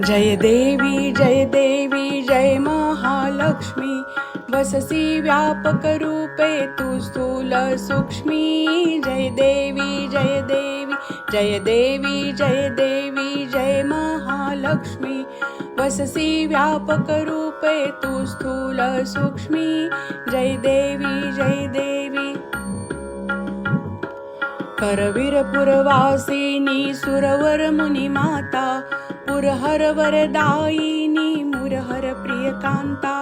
जय देवी जय देवी जय महालक्ष्मी। वससी व्यापक रूपे तू स्थूल सूक्ष्मी। जय देवी जय देवी जय देवी जय देवी जय महालक्ष्मी। वससी व्यापक रूपे तू स्थूल सूक्ष्मी। जय देवी जय देवी। करवीर पुरवासिनी सुरवर मुनी मुरहर वरदायिनी मुरहर प्रियकान्ता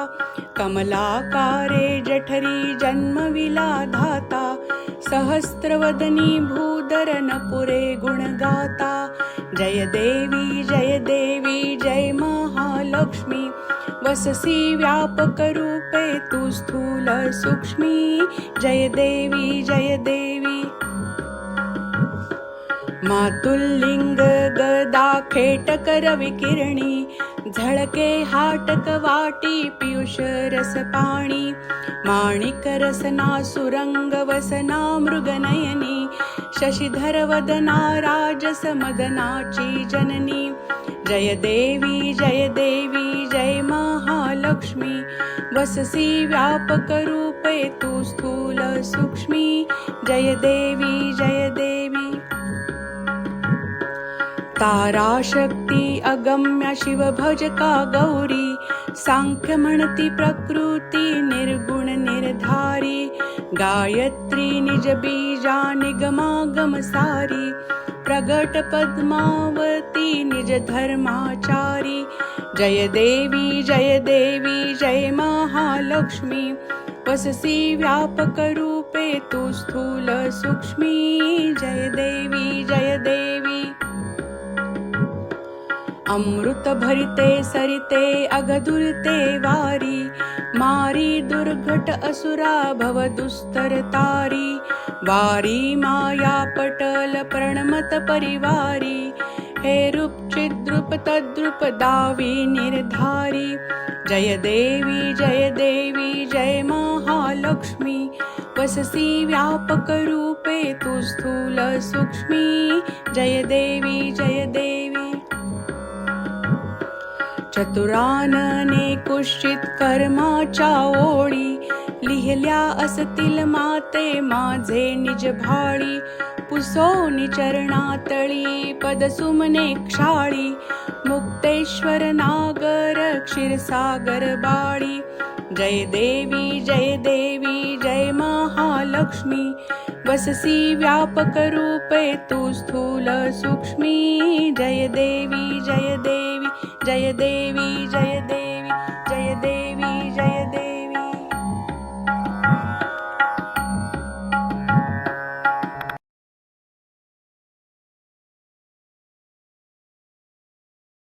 कमलाकारे जठरी जन्मविला धाता सहस्रवदनी भूधरनपुरे गुणगाता जय देवी जय देवी जय महालक्ष्मी वससी व्यापक रूपे तू स्थूल सूक्ष्मी जय देवी जय देवी। मातुल्लिंग गदा खेटक रविकिरणी झळके हाटक वाटी पियुष रस पाणी माणिक रसना सुरंग वसना मृगनयनी शशिधर वदना राजस मदनाची जननी जय देवी जय देवी जय महालक्ष्मी वससी व्यापक रूपे तू स्थूल सूक्ष्मी जय देवी जय ताराशक्ति अगम्या शिवभजका गौरी साङ्ख्यमणति प्रकृति निर्गुणनिर्धारी गायत्री निजबीजा निगमागमसारी प्रगटपद्मावती निजधर्माचारी जय देवी जय देवी जय महालक्ष्मी वससि व्यापकरूपे तु स्थूलसूक्ष्मी जय देवी। अमृत भरिते सरिते अगदुरते वारी मारी दुर्घट असुरा भव दुस्तर तारी वारी माया पटल प्रणमत परिवारी हे रूपचिद्रुप तद्रुप दावी निर्धारी जय देवी जय देवी जय महालक्ष्मी वससी व्यापक रूपे स्थूल सूक्ष्मी जय देवी जय देवी। चतुरानने कुशित कर्माच्या ओळी. लिहिल्या असतील माते माझे निज भाळी. पुसो निचरणातळी पदसुमने क्षाळी. मुक्तेश्वर नागर क्षीरसागर बाळी. जय देवी जय देवी जय महालक्ष्मी. वससी व्यापक रूपे तू स्थूल सूक्ष्मी. जय देवी जय देवी जय देवी जय देवी